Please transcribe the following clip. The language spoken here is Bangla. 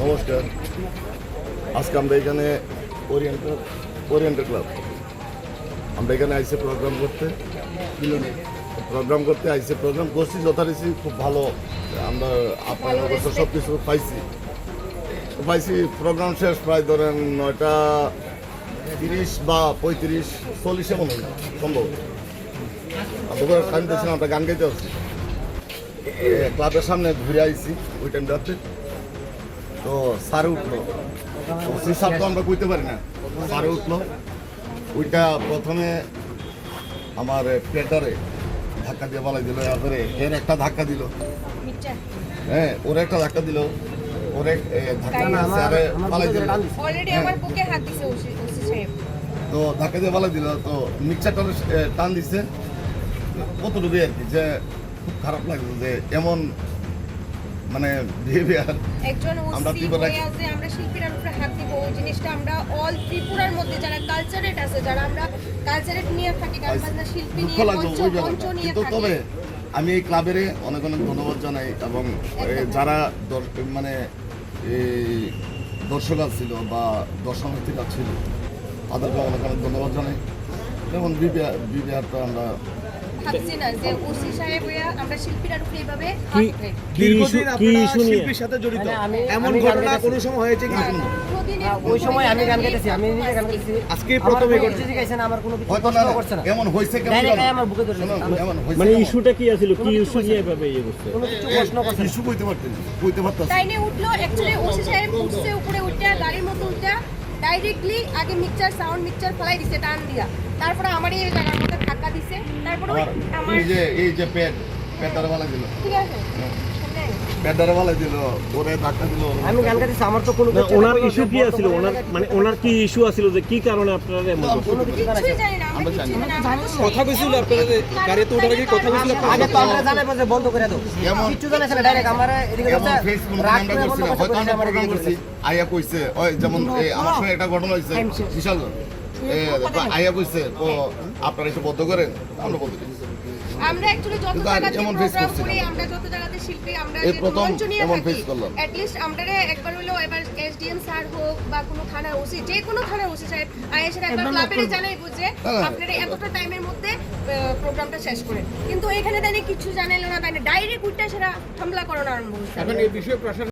নমস্কার। আজকে আমরা এখানে ওরিয়েন্টাল ওরিয়েন্টাল ক্লাব আমরা এখানে আইসে প্রোগ্রাম করতে। প্রোগ্রাম করতে আইসে প্রোগ্রাম করছি যথারীতি খুব ভালো। আমরা আপনার অবশ্য সব কিছু পাইছি। পাইছি প্রোগ্রাম শেষ প্রায় ধরেন নয়টা তিরিশ বা পঁয়ত্রিশ, চল্লিশে মনে হয়, সম্ভব। দুপুরে টাইম দিয়েছিলাম আমরা গান গাইতে আসছি। ক্লাবের সামনে ঘুরে আইছি, ওই টাইমটাতে তো সারে উঠল। ওসি সার তো আমরা কইতে পারি না। সারে উঠল। ওইটা প্রথমে আমার পেটারে ধাক্কা দিয়ে বলাই দিল তারপরে এর একটা ধাক্কা দিল। হ্যাঁ ওর একটা ধাক্কা দিল। ওরে ধাক্কা দিয়ে স্যারে পালাই দিল অলরেডি আমার বুকে হাত দিছে ওসি ওসি সাহেব। তো ধাক্কা দিয়ে পালাই দিল তো মিক্সারটা টান দিছে। কতটুকু আর কি যে খুব খারাপ লাগল যে এমন মানে বিহেভিয়ার একজন আমরা ত্রিপুরা- আছে আমরা শিল্পীরার উপরে হাত দিব ওই জিনিসটা আমরা অল ত্রিপুরার মধ্যে যারা কালচারেট আছে যারা আমরা কালচারেট নিয়ে থাকি গান বাজনা শিল্পী নিয়ে মঞ্চ নিয়ে থাকি। তবে আমি এই ক্লাবের অনেক অনেক ধন্যবাদ জানাই এবং যারা মানে এই দর্শক ছিল বা দর্শনার্থীরা ছিল তাদেরকে অনেক অনেক ধন্যবাদ জানাই। যেমন বিবিআর বিবিআরটা আমরা ভাবছি না যে ওসি সাহেব আমরা শিল্পীরার উপরে এইভাবে হাত কি- উঠাই কি ইস্যু দীর্ঘদিন আপনারা নিয়ে? শিল্পীর সাথে জড়িত। মানে এমন ঘটনা কোনো সময় হয়েছে কি? হ্যাঁ, ওই সময় আমি গান গাইতেছি আমি নিজে গান গাইতেছি। আজকে প্রথমে কোনো ঘটছে। কিছু আমার কোনো হয়তো না করছে না? এমন হয়েছে কেমন Direct জানো? আয় আমার বুকে ধরে শোনো, নিয়েছে। এমন হয়েছে মানে ইস্যুটা কি কি ইস্যু নিয়ে এভাবে ইয়ে করছে? কোনো কিছু প্রশ্ন করছে ইস্যু কইতে পারতেন কইতে পারতাম টাইনে উঠল অ্যাকচুয়ালি ওসি সাহেব উঠছে উপরে উঠে গাড়ির মতো উঠে ডাইরেক্টলি আগে মিক্সচার সাউন্ড মিক্সচার ফেলাই দিছে টান দিয়া। তারপরে আমার এই জায়গার মধ্যে ধাক্কা দিছে তারপরে ওই আমার এই যে এই যে পেট পেটারে বালা দিল। ঠিক আছে। শুনলেন? পেটারে বালা দিল ওরে ধাক্কা দিল। আমি গান গাইতেছি আমার তো কোনো ওনার ইস্যু কি আছিল? ওনার মানে ওনার কি ইস্যু আছিল যে কি কারণে আপনারা এমন কোনো কিছু জানি না আমরা আমরা জানি জানি না। আমরা তো কথা কইছিল আপনারা গাড়িতে ওঠার আগে কথা কইছিল আগে তো আমরা জানাই যে বন্ধ করে দাও। কিছু জানাইছে না ডাইরেক্ট আমার এদিকে এমন ফেসবুক আমরা করছি হয়তো আমরা প্রোগ্রাম করছি আইয়া কইছে ওই যেমন এই আমার সঙ্গে একটা ঘটনা হয়েছে বিশাল আইয়া কইছে ও আপনারা একটু বদ্ধ করেন আমরা বদ্ধ করি আমরা অ্যাকচুয়ালি যত কিন্তু জায়গাতে প্রোগ্রাম করি আমরা। আমরা যত জায়গাতে শিল্পী আমরা এই প্রথম এমন থাকি করলাম। অ্যাট লিস্ট আমরা একবার হলো এবার এসডিএম স্যার হোক বা কোনো থানার ওসি যে কোনো থানার ওসি সাহেব আইএসের একবার ক্লাবের জানাই বুঝে হ্যাঁ। আপনারা এতটা টাইমের মধ্যে প্রোগ্রামটা শেষ করে কিন্তু এখানে তাই কিছু জানাইলো না তাই ডাইরেক্ট উঠটা সেটা হামলা করানো আরম্ভ হয়েছে এখন এই বিষয়ে প্রশাসন